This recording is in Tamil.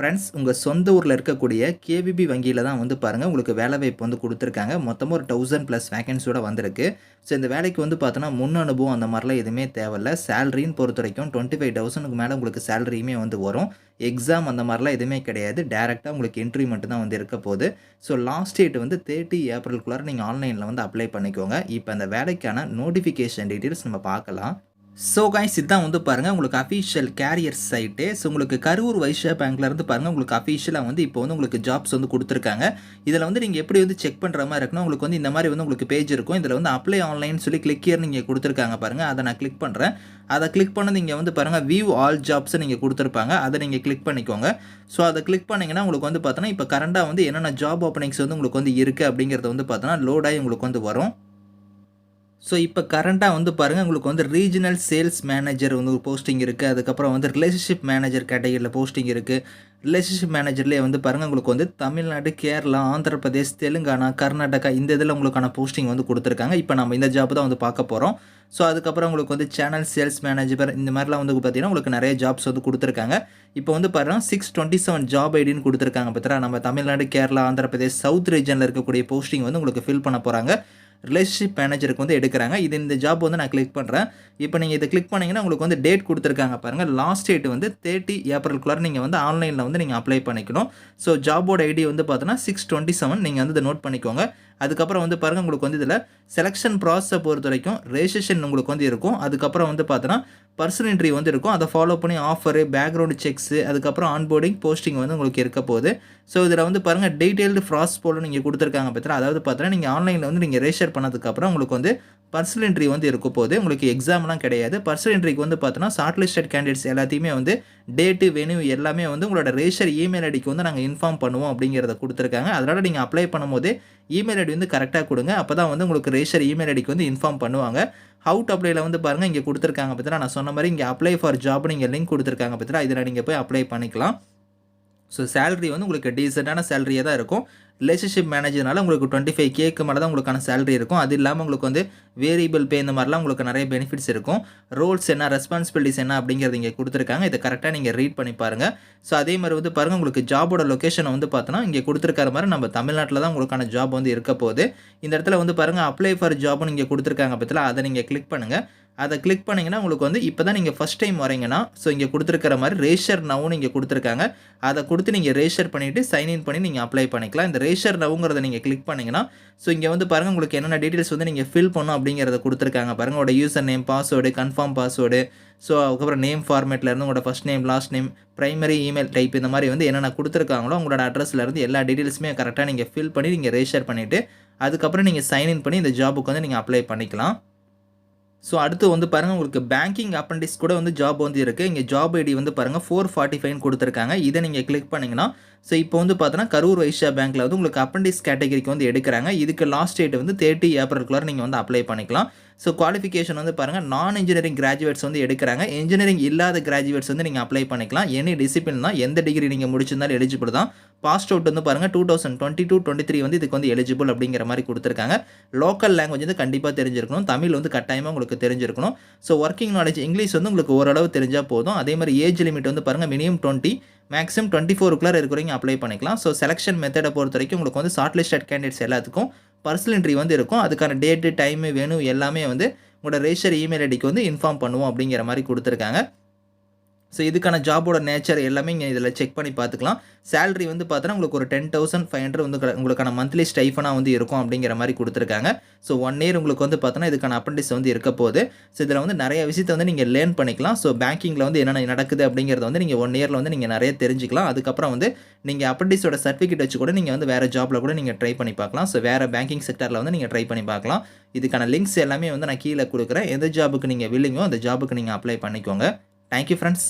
ஃப்ரெண்ட்ஸ் உங்கள் சொந்த ஊரில் இருக்கக்கூடிய கேவிபி வங்கியில் தான் வந்து பாருங்கள் உங்களுக்கு வேலை வாய்ப்பு வந்து கொடுத்துருக்காங்க. மொத்தமாக ஒரு தௌசண்ட் ப்ளஸ் வேகன்சியோட வந்திருக்கு. ஸோ இந்த வேலைக்கு வந்து பார்த்தோன்னா முன் அனுபவம் அந்த மாதிரிலாம் எதுவுமே தேவையில்ல. சேலரின்னு பொறுத்த வரைக்கும் டுவெண்ட்டி ஃபைவ் தௌசண்ட்க்கு மேலே உங்களுக்கு சேலரியுமே வந்து வரும். எக்ஸாம் அந்த மாதிரிலாம் எதுவுமே கிடையாது. டேரெக்டாக உங்களுக்கு இன்ட்ரி மட்டும் தான் வந்து இருக்க போகுது. ஸோ லாஸ்ட் டேட் வந்து தேர்ட்டி ஏப்ரலுக்குள்ளார நீங்கள் ஆன்லைனில் வந்து அப்ளை பண்ணிக்கோங்க. இப்போ அந்த வேலைக்கான நோட்டிஃபிகேஷன் டீட்டெயில்ஸ் நம்ம பார்க்கலாம். ஸோ காய்ஸ் இதுதான் வந்து பாருங்கள் உங்களுக்கு அஃபீஷியல் கேரியர் சைட்டு ஸோ உங்களுக்கு கரூர் வைஷ்யா பேங்க்லேருந்து பாருங்கள் உங்களுக்கு அஃபீஷியலாக வந்து இப்போ வந்து உங்களுக்கு ஜாப்ஸ் வந்து கொடுத்துருக்காங்க. இதில் வந்து நீங்கள் எப்படி வந்து செக் பண்ணுற மாதிரி இருக்கணும் உங்களுக்கு வந்து இந்த மாதிரி வந்து உங்களுக்கு பேஜ் இருக்கும். இதில் வந்து அப்ளை ஆன்லைன் சொல்லி கிளிக் இயர் நீங்கள் கொடுத்துருக்காங்க பாருங்கள் அதை நான் கிளிக் பண்ணுறேன் அதை கிளிக் பண்ண நீங்கள் வந்து பாருங்கள் வியூ ஆல் ஜாப்ஸை நீங்கள் கொடுத்துருப்பாங்க. அதை நீங்கள் கிளிக் பண்ணிக்கோங்க. ஸோ அதை கிளிக் பண்ணிங்கன்னா உங்களுக்கு வந்து பார்த்தோன்னா இப்போ கரண்டாக வந்து என்னென்ன ஜாப் ஓப்பனிங்ஸ் வந்து உங்களுக்கு வந்து இருக்குது அப்படிங்கிறத வந்து பார்த்தோன்னா லோடாகி உங்களுக்கு வந்து வரும். ஸோ இப்போ கரண்ட்டாக வந்து பாருங்கள் உங்களுக்கு வந்து ரீஜனல் சேல்ஸ் மேனேஜர் வந்து ஒரு போஸ்டிங் இருக்குது அதுக்கப்புறம் வந்து ரிலேஷன்ஷிப் மேனேஜர் கேட்டகரியில் போஸ்டிங் இருக்குது ரிலேஷன்ஷிப் மேனேஜர்லேயே வந்து பாருங்கள் உங்களுக்கு வந்து தமிழ்நாடு கேரளா ஆந்திர பிரதேஷ் தெலுங்கானா கர்நாடகா இந்த இதில் உங்களுக்கான போஸ்டிங் வந்து கொடுத்துருக்காங்க. இப்போ நம்ம இந்த ஜாப் தான் வந்து பார்க்க போகிறோம் ஸோ அதுக்கப்புறம் உங்களுக்கு வந்து சேனல் சேல்ஸ் மேனேஜர் இந்த மாதிரிலாம் வந்து பார்த்தீங்கன்னா உங்களுக்கு நிறைய ஜாப்ஸ் வந்து கொடுத்துருக்காங்க. இப்போ வந்து பாருங்கள் சிக்ஸ் டுவெண்ட்டி செவன் ஜாப் ஐடின்னு கொடுத்துருக்காங்க பார்த்தா நம்ம தமிழ்நாடு கேரளா ஆந்திர பிரதேஷ் சவுத் ரீஜனில் இருக்கக்கூடிய போஸ்டிங் வந்து உங்களுக்கு ஃபில் பண்ண போகிறாங்க ரிலேஷன்ஷிப் மேனேஜருக்கு வந்து எடுக்கிறாங்க. இது இந்த ஜாப் வந்து நான் கிளிக் பண்ணுறேன் இப்போ நீங்கள் இதை கிளிக் பண்ணிங்கன்னா உங்களுக்கு வந்து டேட் கொடுத்துருக்காங்க பாருங்கள் லாஸ்ட் டேட் வந்து தேர்ட்டி ஏப்ரல்குள்ளார நீங்கள் வந்து ஆன்லைனில் வந்து நீங்கள் அப்ளை பண்ணிக்கணும். ஸோ ஜாபோட ஐடி வந்து பார்த்தோன்னா சிக்ஸ் டுவெண்ட்டி செவன் நீங்கள் வந்து இதை நோட் பண்ணிக்கோங்க. அதுக்கப்புறம் வந்து பாருங்கள் உங்களுக்கு வந்து இதில் செலெக்ஷன் ப்ராசஸை பொறுத்த வரைக்கும் ரெஜிஸ்ட்ரேஷன் உங்களுக்கு வந்து இருக்கும். அதுக்கப்புறம் வந்து பார்த்தோன்னா பர்சனல் இன்ட்ரி வந்து இருக்கும். அதை ஃபாலோ பண்ணி ஆஃபரு பேக்ரவுண்டு செக்ஸு அதுக்கப்புறம் ஆன்போர்டிங் போஸ்டிங் வந்து உங்களுக்கு இருக்க போகுது. ஸோ இதில் வந்து பாருங்கள் டீட்டெயில்டு ஃப்ராஸ் போல நீங்கள் கொடுத்துருக்காங்க பார்த்தா அதாவது பார்த்தீங்கன்னா நீங்கள் ஆன்லைனில் வந்து நீங்கள் ரெஜிஸ்டர் பண்ணதுக்கப்புறம் உங்களுக்கு வந்து பர்சனல் என்ட்ரி வந்து இருக்க போது உங்களுக்கு எக்ஸாம்லாம் கிடையாது. பர்சனல் என்ட்ரிக்கு வந்து பார்த்தோன்னா ஷார்ட் லிஸ்டட் கேண்டிடேட்ஸ் எல்லாத்தையுமே வந்து டேட்டு வெனியூ எல்லாமே வந்து உங்களோட ரேஷர் இமெயில் ஐடிக்கு வந்து நாங்கள் இன்ஃபார்ம் பண்ணுவோம் அப்படிங்கிறத கொடுத்துருக்காங்க. அதனால் நீங்கள் அப்ளை பண்ணும்போது இமெயில் ஐடி வந்து கரெக்டாக கொடுங்க. அப்போ தான் வந்து உங்களுக்கு ரேஷர் இமெயில் ஐடிக்கு வந்து இன்ஃபார்ம் பண்ணுவாங்க. ஹவுட் அப்ளைல வந்து பாருங்கள் இங்கே கொடுத்துருக்காங்க பார்த்தீங்கன்னா நான் சொன்ன மாதிரி இங்கே அப்ளை ஃபார் ஜாப் நீங்கள் லிங்க் கொடுத்துருக்காங்க பார்த்தீங்கன்னா இதில் நீங்கள் போய் அப்ளை பண்ணிக்கலாம். ஸோ சேலரி வந்து உங்களுக்கு டீசெண்டான சேலரியாக தான் இருக்கும். ரிலேஷன்ஷிப் மேனேஜர்னால உங்களுக்கு டுவெண்ட்டி ஃபைவ் கேக்கு மேலே தான் உங்களுக்கான சேலரி இருக்கும். அது இல்லாமல் உங்களுக்கு வந்து வேரியபிள் பே இந்த மாதிரிலாம் உங்களுக்கு நிறைய பெனிஃபிட்ஸ் இருக்கும். ரோல்ஸ் என்ன ரெஸ்பான்சிபிலிட்டிஸ் என்ன அப்படிங்கிறது இங்கே கொடுத்துருக்காங்க. இதை கரெக்டாக நீங்கள் ரீட் பண்ணி பாருங்கள் ஸோ அதே மாதிரி வந்து பாருங்கள் உங்களுக்கு ஜாபோட லொக்கேஷனை வந்து பார்த்தோன்னா இங்கே கொடுத்துருக்கிற மாதிரி நம்ம தமிழ்நாட்டில் தான் உங்களுக்கான ஜாப் வந்து இருக்க போகுது. இந்த இடத்துல வந்து பாருங்கள் அப்ளை ஃபார் ஜாப்னு இங்கே கொடுத்துருக்காங்க பற்றில அதை நீங்கள் கிளிக் பண்ணுங்கள் அதை கிளிக் பண்ணிங்கன்னா உங்களுக்கு வந்து இப்போ தான் நீங்கள் ஃபஸ்ட் டைம் வரீங்கன்னா ஸோ இங்கே கொடுத்துருக்கிற மாதிரி ரேஷர் நவுன்னு இங்கே கொடுத்துருக்காங்க. அதை கொடுத்து நீங்கள் ரேஷர் பண்ணிவிட்டு சைன்இன் பண்ணி நீங்கள் அப்ளை பண்ணிக்கலாம். இந்த ரேஷர் நவுங்கிறத நீங்கள் கிளிக் பண்ணிங்கன்னா ஸோ இங்கே வந்து பாருங்கள் உங்களுக்கு என்னென்ன டீட்டெயில்ஸ் வந்து நீங்கள் ஃபில் பண்ணும் அப்படிங்கிறத கொடுத்துருக்காங்க. பாருங்கள் உங்களோட user name password confirm password so அதுக்கப்புறம் நேம் ஃபார்மேட்லேருந்து உங்களோட first name last name primary email type இந்த மாதிரி வந்து என்னென்ன கொடுத்துருக்காங்களோ உங்களோட அட்ரஸ்லேருந்து எல்லா டீட்டெயில்ஸுமே கரெக்டாக நீங்கள் ஃபில் பண்ணி நீங்கள் ரேஷர் பண்ணிவிட்டு அதுக்கப்புறம் நீங்கள் சைன்இன் பண்ணி இந்த ஜாபுக்கு வந்து நீங்கள் அப்ளை பண்ணிக்கலாம். ஸோ அடுத்து வந்து பாருங்கள் உங்களுக்கு பேங்கிங் அப்ரண்டிஸ் கூட வந்து ஜாப் வந்து இருக்குது இங்கே ஜாப் ஐடி வந்து பாருங்கள் ஃபோர் ஃபார்ட்டி ஃபைன் கொடுத்துருக்காங்க. இதை நீங்கள் கிளிக் பண்ணிங்கன்னா ஸோ இப்போ வந்து பார்த்தோன்னா கரூர் வைஷ்யா பேங்க்கில் வந்து உங்களுக்கு அப்ரண்டிஸ் கேட்டகரிக்கு வந்து எடுக்கிறாங்க. இதுக்கு லாஸ்ட் டேட் வந்து தேர்ட்டி ஏப்ரலுக்குள்ளார நீங்கள் வந்து அப்ளை பண்ணிக்கலாம். ஸோ குவாலிஃபிகேஷன் வந்து பாருங்கள் நான் இன்ஜினியரிங் கிராஜுவேட்ஸ் வந்து எடுக்கிறாங்க. இன்ஜினியரிங் இல்லாத கிராஜுவேட்ஸ் வந்து நீங்கள் அப்ளை பண்ணிக்கலாம். எனி டிசிப்ளின் தான் எந்த டிகிரி நீங்கள் முடிச்சிருந்தாலும் எலிஜிபிள் தான். பாஸ்ட் அவுட் வந்து பாருங்கள் two thousand twenty two twenty three வந்து இதுக்கு வந்து எலிஜிபிள் அப்படிங்கிற மாதிரி கொடுத்துருக்காங்க. லோக்கல் லாங்குவேஜ் வந்து கண்டிப்பாக தெரிஞ்சிருக்கணும். தமிழ் வந்து கட்டாயமாக உங்களுக்கு தெரிஞ்சிருக்கணும். ஸோ ஒர்க்கிங் நாலேஜ் இங்கிலீஷ் வந்து உங்களுக்கு ஓரளவு தெரிஞ்சால் போதும். அதே மாதிரி ஏஜ் லிமிட் வந்து பாருங்கள் மினிமம் டுவெண்ட்டி மேக்ஸிமம் டுவெண்ட்டி ஃபோருக்குள்ளே இருக்கிறவங்க அப்ளை பண்ணிக்கலாம். ஸோ செலெக்ஷன் மெத்தடை பொறுத்த வரைக்கும் உங்களுக்கு வந்து ஷார்ட் லிஸ்டட் கேண்டிடேட்ஸ் எல்லாத்துக்கும் பர்சனல் என்ட்ரி வந்து இருக்கும். அதுக்கான டேட்டு டைமு வேணும் எல்லாமே வந்து உங்களோட ரெஜிஸ்டர் இமெயில் ஐடிக்கு வந்து இன்ஃபார்ம் பண்ணுவோம் அப்படிங்கிற மாதிரி கொடுத்துருக்காங்க. ஸோ இதுக்கான ஜாபோட நேச்சர் எல்லாமே இங்கே இதில் செக் பண்ணி பார்த்துக்கலாம். சேலரி வந்து பார்த்தோன்னா உங்களுக்கு ஒரு டென் தௌசண்ட் ஃபைவ் ஹண்ட்ரட் வந்து உங்களுக்கான மந்த்லி ஸ்டைஃபனாக வந்து இருக்கும் அப்படிங்கிற மாதிரி கொடுத்துருக்காங்க. ஸோ ஒன் இயர் உங்களுக்கு வந்து பார்த்தோன்னா இதுக்கான அப்ரண்டிஸ் வந்து இருக்க போகுது. ஸோ இதில் வந்து நிறைய விஷயத்தை வந்து நீங்கள் லேர்ன் பண்ணிக்கலாம். ஸோ பேங்கிங்கில் வந்து என்னென்ன நடக்குது அப்படிங்கிறத வந்து நீங்கள் ஒன் இயரில் வந்து நீங்கள் நிறைய தெரிஞ்சிக்கலாம். அதுக்கப்புறம் வந்து நீங்கள் அப்ரண்டிஸோட சர்டிஃபிகேட் வச்சு கூட நீங்கள் வந்து வேறு ஜாப்பில் கூட நீங்கள் ட்ரை பண்ணி பார்க்கலாம். ஸோ வேறு பேங்கிங் செக்டரில் வந்து நீங்கள் ட்ரை பண்ணி பார்க்கலாம். இதுக்கான லிங்க்ஸ் எல்லாமே வந்து நான் கீழே கொடுக்குறேன். எந்த ஜாபுக்கு நீங்கள் வில்லிங்கோ அந்த ஜாபுக்கு நீங்கள் அப்ளை பண்ணிக்கோங்க. Thank you friends